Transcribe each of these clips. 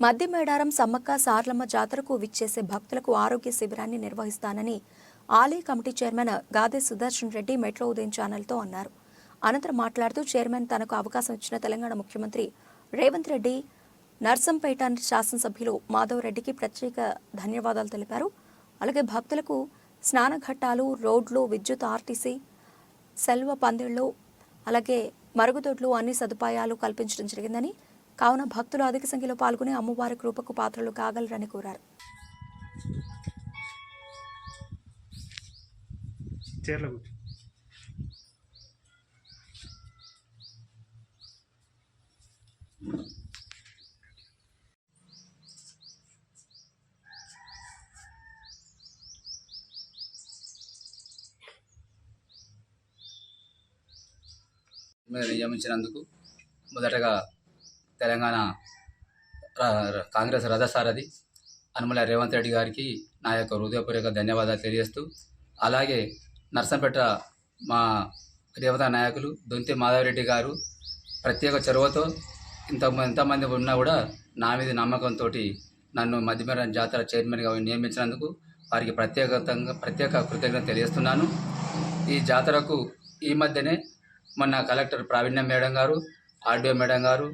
మధ్య మేడారం సమ్మక్క సార్లమ్మ జాతరకు విచ్చేసే భక్తులకు ఆరోగ్య శిబిరాన్ని నిర్వహిస్తానని ఆలయ committee chairman Gade Sudarshan Reddy Metro ఉదయం ఛానల్తో అన్నారు. అనంతరం మాట్లాడుతూ చైర్మన్ తనకు అవకాశం ఇచ్చిన తెలంగాణ ముఖ్యమంత్రి రేవంత్ రెడ్డి నర్సంపేట శాసనసభ్యులు మాధవ్ రెడ్డికి ప్రత్యేక ధన్యవాదాలు తెలిపారు. అలాగే భక్తులకు స్నానఘట్టాలు రోడ్లు విద్యుత్ ఆర్టీసీ సెల్వ పందిళ్ళు అలాగే మరుగుదొడ్లు అన్ని సదుపాయాలు కల్పించడం జరిగిందని కావున భక్తులు అధిక సంఖ్యలో పాల్గొని అమ్మవారి కృపకు పాత్రలు కాగలరని కోరారు. నియమించినందుకు మొదటగా తెలంగాణ కాంగ్రెస్ రథసారథి అనుమల రేవంత్ రెడ్డి గారికి నా యొక్క హృదయపూర్వక ధన్యవాదాలు తెలియజేస్తూ అలాగే నర్సంపేట మా దేవతా నాయకులు దొంతి మాధవరెడ్డి గారు ప్రత్యేక చొరవతో ఇంత ఎంతమంది ఉన్నా కూడా నా మీద నమ్మకంతో నన్ను మధ్యమేర జాతర చైర్మన్గా నియమించినందుకు వారికి ప్రత్యేకంగా ప్రత్యేక కృతజ్ఞత తెలియజేస్తున్నాను. ఈ జాతరకు ఈ మధ్యనే మొన్న కలెక్టర్ ప్రావీణ్యం మేడం గారు ఆర్డీఓ మేడం గారు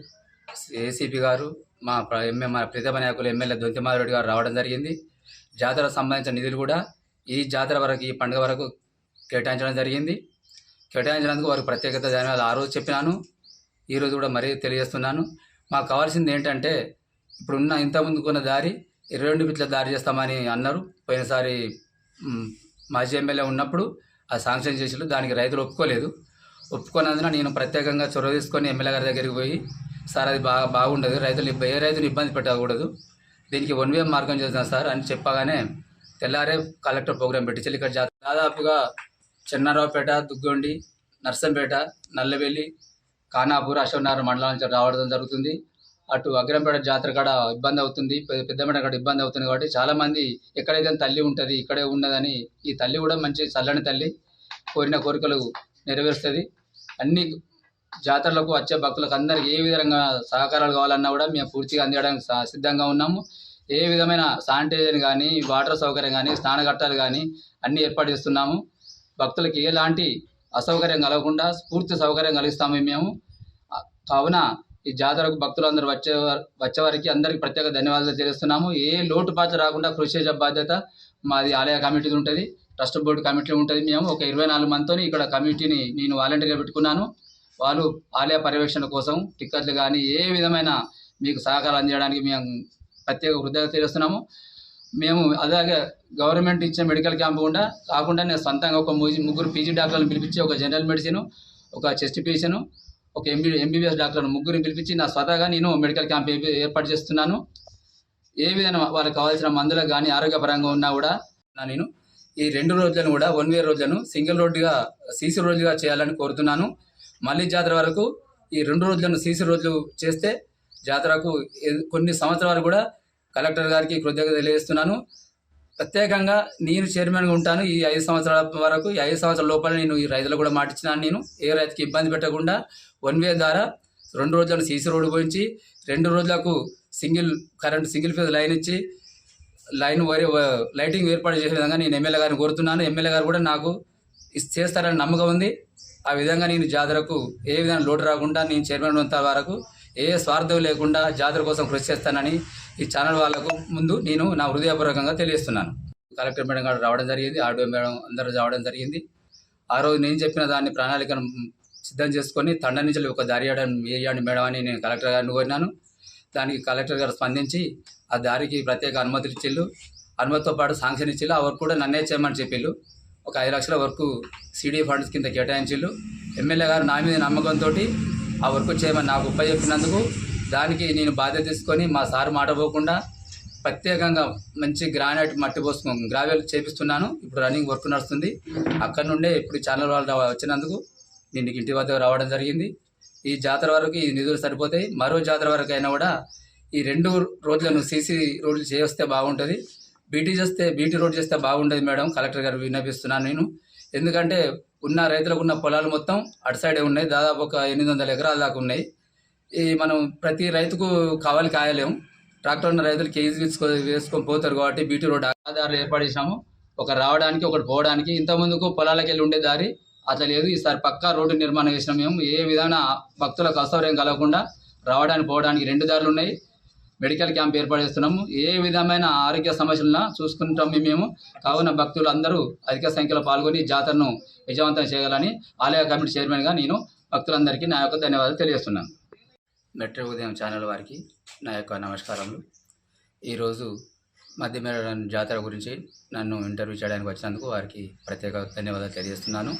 ఏసీపీ గారు మా ప్ర- ఎమ్మె మా ప్రతిభ నాయకులు ఎమ్మెల్యే దొంతిమారెడ్డి గారు రావడం జరిగింది. జాతర సంబంధించిన నిధులు కూడా ఈ జాతర వరకు ఈ పండుగ వరకు కేటాయించడం జరిగింది. కేటాయించినందుకు వారికి ప్రత్యేకత ధన్యవాదాలు. ఆ రోజు చెప్పినాను ఈరోజు కూడా మరీ తెలియజేస్తున్నాను. మాకు కావాల్సింది ఏంటంటే ఇప్పుడున్న ఇంత ముందుకున్న దారి ఇరవై రెండు బిట్ల దారి చేస్తామని అన్నారు. పోయినసారి మాజీ ఎమ్మెల్యే ఉన్నప్పుడు ఆ శాంక్షన్ చేసిళ్ళు. దానికి రైతులు ఒప్పుకోలేదు. ఒప్పుకున్నందున నేను ప్రత్యేకంగా చొరవ తీసుకొని ఎమ్మెల్యే గారి దగ్గరికి పోయి సార్ అది బాగా బాగుండదు. రైతులు ఏ రైతుని ఇబ్బంది పెట్టకూడదు. దీనికి వన్ వే మార్గం చేద్దాం సార్ అని చెప్పగానే తెల్లారే కలెక్టర్ ప్రోగ్రాం పెట్టించారు ఇక్కడ జాతర. దాదాపుగా చెన్నారావుపేట దుగ్గొండి నర్సంపేట నల్లవెల్లి ఖానాపూర్ అశోక్నగర్ మండలం నుంచి రావడం జరుగుతుంది. అటు అగ్రంపేట జాతర కాడ ఇబ్బంది అవుతుంది. పెద్దమేట పెద్దపేట కాడ ఇబ్బంది అవుతుంది కాబట్టి చాలామంది ఎక్కడైతే తల్లి ఉంటుంది ఇక్కడే ఉన్నదని ఈ తల్లి కూడా మంచి చల్లని తల్లి కోరిన కోరికలు నెరవేరుస్తుంది. అన్ని జాతరలకు వచ్చే భక్తులకు అందరికీ ఏ విధంగా సహకారాలు కావాలన్నా కూడా మేము పూర్తిగా అందించడానికి సిద్ధంగా ఉన్నాము. ఏ విధమైన శానిటైజర్ కానీ వాటర్ సౌకర్యం కానీ స్నానఘట్టాలు కానీ అన్నీ ఏర్పాటు చేస్తున్నాము. భక్తులకి ఎలాంటి అసౌకర్యం కలగకుండా పూర్తి సౌకర్యం కలిగిస్తాము మేము. కావున ఈ జాతరకు భక్తులందరూ వచ్చే వారు- వచ్చే అందరికీ ప్రత్యేక ధన్యవాదాలు తెలుస్తున్నాము ఏ లోటుపాట్లు రాకుండా కృషి చేసే బాధ్యత మాది ఆలయ కమిటీది ఉంటుంది. ట్రస్ట్ బోర్డు కమిటీ ఉంటుంది మేము. ఒక ఇరవై నాలుగు మందితో ఇక్కడ కమిటీని నేను వాలంటీర్గా పెట్టుకున్నాను. వాళ్ళు ఆలయ పర్యవేక్షణ కోసం టిక్కెట్లు కానీ ఏ విధమైన మీకు సహకారం అందించడానికి మేము ప్రత్యేక కృతజ్ఞత తెలుస్తున్నాము మేము అలాగే గవర్నమెంట్ ఇచ్చే మెడికల్ క్యాంప్ కూడా కాకుండా నేను సొంతంగా ఒక ముగ్గురు పీజీ డాక్టర్లను పిలిపించి ఒక జనరల్ మెడిసిన్ ఒక చెస్ట్ పేషెంట్ ఒక ఎంబీ ఎంబీబీఎస్ డాక్టర్లను ముగ్గురిని పిలిపించి నా స్వతహాగా నేను మెడికల్ క్యాంప్ ఏర్పాటు చేస్తున్నాను. ఏ విధంగా వాళ్ళకి కావాల్సిన మందులకు కానీ ఆరోగ్యపరంగా ఉన్నా కూడా నేను ఈ రెండు రోజులను కూడా వన్ వే రోజులను సింగిల్ రోడ్డుగా సీసీ రోడ్డుగా చేయాలని కోరుతున్నాను. మళ్ళీ జాతర వరకు ఈ రెండు రోజులను సీసీ రోజులు చేస్తే జాతరకు కొన్ని సంవత్సరాలు కూడా కలెక్టర్ గారికి కృతజ్ఞత తెలియజేస్తున్నాను. ప్రత్యేకంగా నేను చైర్మన్గా ఉంటాను ఈ ఐదు సంవత్సరాల వరకు. ఈ ఐదు సంవత్సరాల లోపల నేను ఈ రైతులకు కూడా మాటిచ్చినాను నేను. ఏ రైతుకి ఇబ్బంది పెట్టకుండా వన్ వే ద్వారా రెండు రోజులను సీసీ రోడ్డు పోయించి రెండు రోజులకు single current single phase line ఇచ్చి లైన్ వరి లైటింగ్ ఏర్పాటు చేసే విధంగా నేను ఎమ్మెల్యే గారిని కోరుతున్నాను. ఎమ్మెల్యే గారు కూడా నాకు చేస్తారని నమ్మకం ఉంది. ఆ విధంగా నేను జాతరకు ఏ విధంగా లోటు రాకుండా నేను చైర్మన్ ఉన్నంత వరకు ఏ స్వార్థం లేకుండా జాతర కోసం కృషి చేస్తానని ఈ ఛానల్ వాళ్ళకు ముందు నేను నా హృదయపూర్వకంగా తెలియజేస్తున్నాను. కలెక్టర్ మేడం గారు రావడం జరిగింది ఆర్డీఓ మేడం అందరూ రావడం జరిగింది. ఆ రోజు నేను చెప్పిన దాన్ని ప్రణాళికను సిద్ధం చేసుకొని తండ నుంచి ఒక దారి వేయండి మేడం అని నేను కలెక్టర్ గారిని కోరినాను. దానికి కలెక్టర్ గారు స్పందించి ఆ దారికి ప్రత్యేక అనుమతులు ఇచ్చిళ్ళు. అనుమతితో పాటు శాంక్షన్ ఇచ్చిళ్ళు. అవరు కూడా నన్నే చేయమని చెప్పిళ్ళు. ఒక ఐదు లక్షల వరకు సిడి ఫండ్స్ కింద కేటాయించిళ్ళు. ఎమ్మెల్యే గారు నా మీద నమ్మకంతో ఆ వర్క్ చేయమని నాకు ఉప చెప్పినందుకు దానికి నేను బాధ్యత తీసుకొని మా సార్ మాట పోకుండా ప్రత్యేకంగా మంచి గ్రానైట్ మట్టి పోసుకు గ్రావెల్ చేపిస్తున్నాను. ఇప్పుడు రన్నింగ్ వర్క్ నడుస్తుంది. అక్కడ నుండే ఇప్పుడు ఛానల్ వాళ్ళు వచ్చినందుకు నేను ఇంటి వద్ద రావడం జరిగింది. ఈ జాతర వరకు ఈ నిధులు సరిపోతాయి. మరో జాతర వరకు అయినా కూడా ఈ రెండు రోజులను సీసీ రోడ్లు చేస్తే బాగుంటుంది. బీటీ చేస్తే బీటీ రోడ్ చేస్తే బాగుండేది మేడం. కలెక్టర్ గారు విన్నపిస్తున్నాను నేను. ఎందుకంటే ఉన్న రైతులకు ఉన్న పొలాలు మొత్తం అటు సైడే ఉన్నాయి. దాదాపు ఒక ఎనిమిది వందల ఎకరాల దాకా ఉన్నాయి. ఈ మనం ప్రతి రైతుకు కావాలి కాయలేము ట్రాక్టర్ ఉన్న రైతులు కేజీ వేసుకో వేసుకొని పోతారు కాబట్టి బీటీ రోడ్ ఆధారాలు ఏర్పాటు చేసినాము ఒక రావడానికి ఒకటి పోవడానికి. ఇంత ముందుకు పొలాలకు వెళ్ళి ఉండే దారి అట్లా లేదు. ఈసారి పక్కా రోడ్డు నిర్మాణం చేసినాం మేము. ఏ విధాన భక్తులకు అసౌకర్యం కలగకుండా రావడానికి పోవడానికి రెండు దారులు ఉన్నాయి. మెడికల్ క్యాంప్ ఏర్పాటు చేస్తున్నాము. ఏ విధమైన ఆరోగ్య సమస్యలను చూసుకుంటాము మేము. కావున భక్తులు అందరూ అధిక సంఖ్యలో పాల్గొని జాతరను విజయవంతం చేయగలని ఆలయ కమిటీ చైర్మన్గా నేను భక్తులందరికీ నా యొక్క ధన్యవాదాలు తెలియజేస్తున్నాను. మెట్రో ఉదయం ఛానల్ వారికి నా యొక్క నమస్కారములు. ఈరోజు మధ్యమేడ జాతర గురించి నన్ను ఇంటర్వ్యూ చేయడానికి వచ్చినందుకు వారికి ప్రత్యేక ధన్యవాదాలు తెలియజేస్తున్నాను.